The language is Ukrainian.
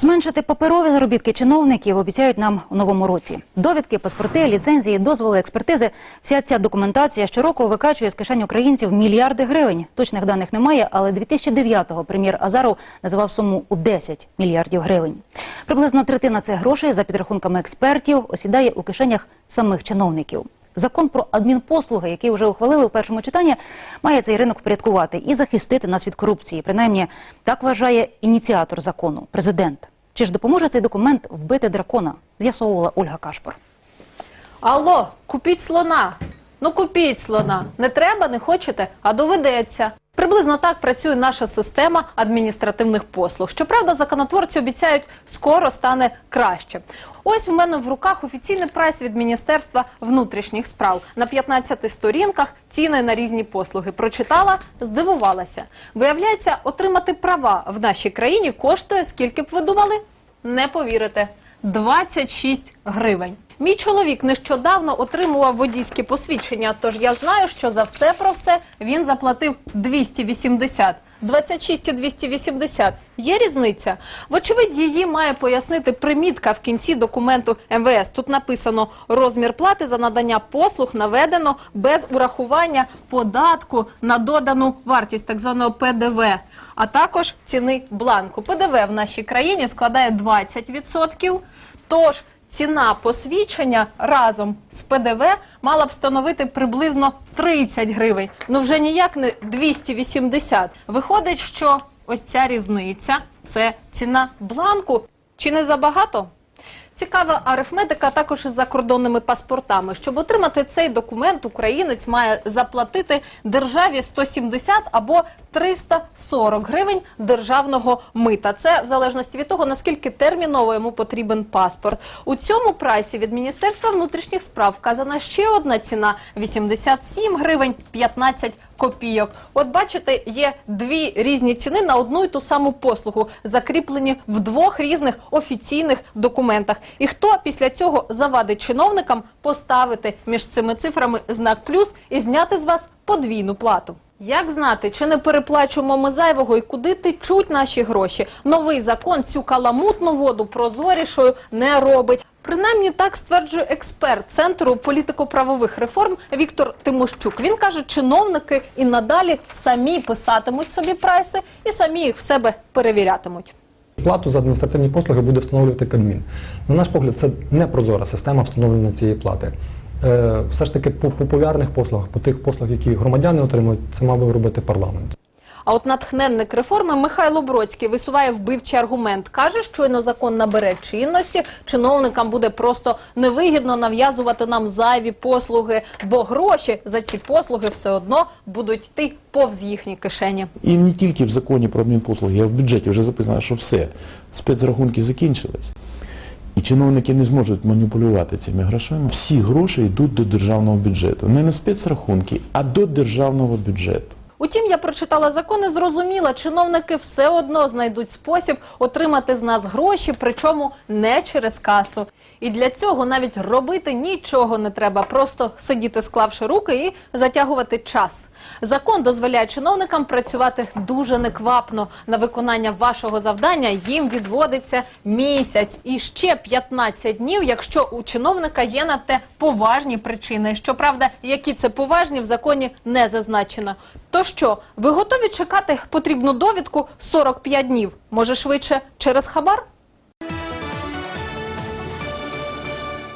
Зменшити паперові заробітки чиновників обіцяють нам у новому році. Довідки, паспорти, ліцензії, дозволи, експертизи. Вся ця документація щороку викачує з кишень українців мільярди гривень. Точних даних немає, але 2009-го прем'єр Азаров називав суму у 10 мільярдів гривень. Приблизно третина цих грошей, за підрахунками експертів, осідає у кишенях самих чиновників. Закон про адмінпослуги, який вже ухвалили у першому читанні, має цей ринок впорядкувати і захистити нас від корупції. Принаймні, так вважає ініціатор закону, президент. Чи ж допоможе цей документ вбити дракона? З'ясовувала Ольга Кашпор. Алло, купіть слона. Ну купіть слона. Не треба, не хочете, а доведеться. Приблизно так працює наша система адміністративних послуг. Щоправда, законотворці обіцяють, скоро стане краще. Ось в мене в руках офіційний прайс від Міністерства внутрішніх справ. На 15 сторінках ціни на різні послуги. Прочитала, здивувалася. Виявляється, отримати права в нашій країні коштує, скільки б ви думали? Не повірите. 26 гривень. Мій чоловік нещодавно отримував водійське посвідчення, тож я знаю, що за все про все він заплатив 280. 26 і 280. Є різниця? Вочевидь, її має пояснити примітка в кінці документу МВС. Тут написано розмір плати за надання послуг наведено без урахування податку на додану вартість, так званого ПДВ, а також ціни бланку. ПДВ в нашій країні складає 20%. Тож ціна посвідчення разом з ПДВ мала б становити приблизно 30 гривень. Ну вже ніяк не 280. Виходить, що ось ця різниця це ціна бланку. Чи не забагато? Цікава арифметика також із закордонними паспортами. Щоб отримати цей документ, українець має заплатити державі 170 або 340 гривень державного мита. Це в залежності від того, наскільки терміново йому потрібен паспорт. У цьому прайсі від Міністерства внутрішніх справ вказана ще одна ціна 87 гривень 15 копійок. От бачите, є дві різні ціни на одну і ту саму послугу, закріплені в двох різних офіційних документах. І хто після цього завадить чиновникам поставити між цими цифрами знак плюс і зняти з вас подвійну плату? Як знати, чи не переплачуємо ми зайвого і куди течуть наші гроші? Новий закон цю каламутну воду прозорішою не робить. Принаймні так стверджує експерт центру політико-правових реформ Віктор Тимощук. Він каже, чиновники і надалі самі писатимуть собі прайси і самі їх в себе перевірятимуть. Плату за адміністративні послуги буде встановлювати Кабмін. На наш погляд, це не прозора система встановлення цієї плати. Е, Все ж таки по популярних послугах, по тих послуг, які громадяни отримують, це мав би робити парламент. А от натхненник реформи Михайло Бродський висуває вбивчий аргумент. Каже, щойно закон набере чинності, чиновникам буде просто невигідно нав'язувати нам зайві послуги, бо гроші за ці послуги все одно будуть йти повз їхні кишені. І не тільки в законі про адмінпослуги, а в бюджеті вже записано, що все, спецрахунки закінчились. І чиновники не зможуть маніпулювати цими грошами. Всі гроші йдуть до державного бюджету. Не на спецрахунки, а до державного бюджету. Утім, я прочитала закон і зрозуміла, чиновники все одно знайдуть спосіб отримати з нас гроші, причому не через касу. І для цього навіть робити нічого не треба, просто сидіти, склавши руки і затягувати час. Закон дозволяє чиновникам працювати дуже неквапно. На виконання вашого завдання їм відводиться місяць і ще 15 днів, якщо у чиновника є на те поважні причини. Щоправда, які це поважні в законі не зазначено. То що, ви готові чекати потрібну довідку 45 днів? Може швидше через хабар?